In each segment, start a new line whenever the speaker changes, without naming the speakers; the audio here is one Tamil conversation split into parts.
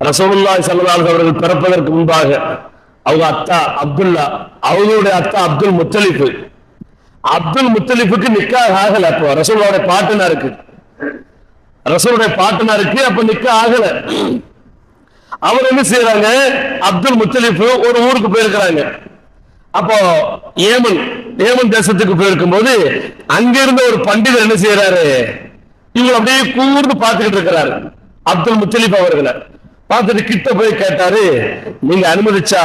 ரசூலுல்லாஹி ஸல்லல்லாஹு அவர்கள் பிறப்பதற்கு முன்பாக அவங்க அத்தா அப்துல்லா அவங்களுடைய அத்தா அப்துல் முத்தலிஃப். அப்துல் முத்தலிஃபுக்கு நிக்காக ஆகல அப்போ. ரசூலோட பாட்டுனாருக்கு. ரசூலுடைய பாட்டுனாருக்கு அப்ப நிக்க ஆகல. அவர் என்ன செய்யறாங்க அப்துல் முத்தலிஃப் ஒரு ஊருக்கு போயிருக்கிறாங்க. அப்போ ஏமன் ஏமன் தேசத்துக்கு போயிருக்கும் போது அங்க இருந்த ஒரு பண்டிதர் என்ன செய்யறாரு இவங்க அப்படியே கூர்ந்து பார்த்துக்கிட்டு இருக்கிறாரு. அப்துல் முத்தலிப் அவர்களை. பார்த்துட்டு கிட்ட போய் கேட்டாரு நீங்க அனுமதிச்சா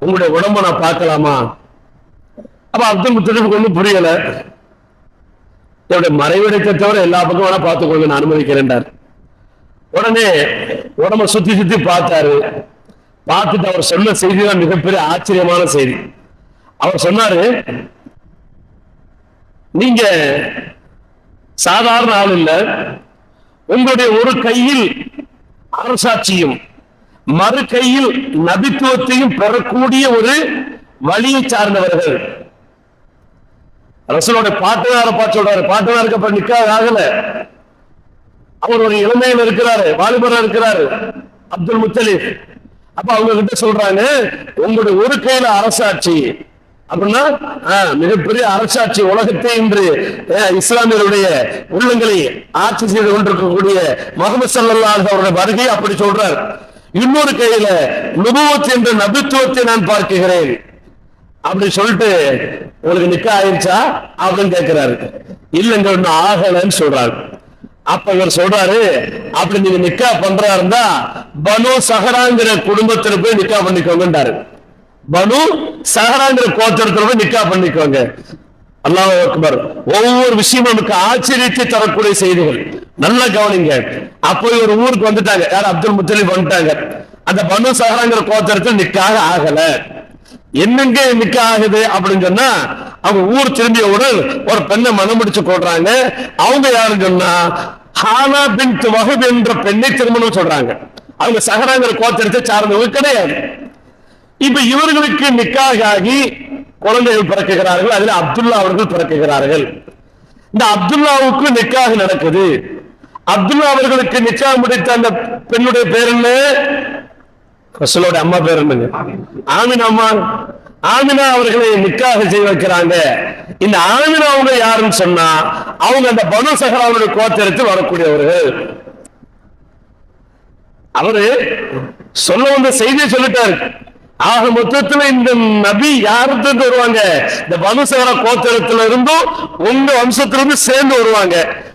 உங்களுடைய உடம்ப நான் பார்க்கலாமா? அப்ப அப்துல் முத்தலிப்புக்கு ஒண்ணும் புரியல. என்னுடைய மறைவிடத்தை தவிர எல்லா பக்கம் வேணா பார்த்துக்கோங்க நான் அனுமதிக்கிறேன்டார். உடனே உடம்ப சுத்தி சுத்தி பார்த்தாரு. பார்த்துட்டு அவர் சொன்ன செய்தி தான் மிகப்பெரிய ஆச்சரியமான செய்தி. அவர் சொன்னாரு நீங்க சாதாரண ஆள் இல்ல. உங்களுடைய ஒரு கையில் அரசாட்சியும் மறு கையில் நபித்துவத்தையும் பெறக்கூடிய ஒரு வழியை சார்ந்தவர்கள். ரசூலோட பாட்டுதார பார்த்து சொல்றாரு. பாட்டுதாருக்கு அப்ப நிக்காது ஆகல. அவர் ஒரு இளமையில் இருக்கிறாரு வாலிபரா இருக்கிறாரு அப்துல் முத்தலிப். அப்ப அவங்க கிட்ட சொல்றாங்க உங்களுடைய ஒரு கையில அரசாட்சி அப்படின்னா மிகப்பெரிய அரசாட்சி உலகத்தை இன்று இஸ்லாமியருடைய உள்ளங்களை ஆட்சி செய்து கொண்டிருக்கக்கூடிய முகமது சல்லல்லாஹு அவருடைய வருகை அப்படி சொல்றார். இன்னொரு கையில நுபுவத் என்ற நபித்துவத்தை நான் பார்க்கிறேன் அப்படி சொல்லிட்டு உங்களுக்கு நிக்க ஆயிருச்சா? அப்படின்னு கேட்கிறாரு. இல்லைங்க ஒன்னும் ஆகலன்னு சொல்றாரு. அப்ப இவர் சொல்றாரு அப்படி நீங்க நிக்கா பண்றா இருந்தா பனு சஹராங்கிற குடும்பத்துல போய் நிக்கா பண்ணிக்கோங்கன்றாரு. பனு சஹராங்கிற கோத்திரத்துல போய் நிக்கா பண்ணிக்கோங்க. அல்லாஹ் அக்பர். ஒவ்வொரு விஷயமும் நமக்கு ஆச்சரியத்தை தரக்கூடிய செய்திகள். நல்லா கவனிங்க. அப்போ ஒரு ஊருக்கு வந்துட்டாங்க. யார்? அப்துல் முத்தலிப் வந்துட்டாங்க. அந்த பனு சஹராங்கிற கோத்திரத்தில் நிக்காக ஆகல. என்னங்க நிக்க ஆகுது அப்படின்னு சொன்னா அவங்க ஊர் திரும்பியவுடன் ஒரு பெண்ணை மனம் முடிச்சு கொள்றாங்க. அவங்க யாருன்னு சொன்னா ஹானா பின் வஹப் என்ற பெண்ணை திருமணம் சொல்றாங்க. அவங்க சஹராங்கிற கோத்திரத்தை சார்ந்தவங்க கிடையாது. இப்ப இவர்களுக்கு நிக்காக ஆகி குழந்தைகள் பிறக்குகிறார்கள் அதில் அப்துல்லா அவர்கள் பிறக்குகிறார்கள். இந்த அப்துல்லாவுக்கு நிக்காக நடக்குது. அப்துல்லா அவர்களுக்கு நிச்சயம் முடித்த அந்த பெண்ணுடைய பேர் என்ன? அம்மா பேர் என்னங்க ஆமினா அம்மா. ஆமினா அவர்களை நிக்காக செய்ய வைக்கிறாங்க. இந்த ஆமினா அவங்க யாருன்னு சொன்னா அவங்க அந்த பனு சஹராவுடைய கோத்திரத்தில் வரக்கூடியவர்கள். அவரு சொல்ல வந்த செய்தியை சொல்லிட்டாரு. ஆக மொத்தத்துல இந்த நபி யாருக்கு வருவாங்க? இந்த பனுசகர கோத்திரத்துல இருந்தும் உங்க வம்சத்திலிருந்து சேர்ந்து வருவாங்க.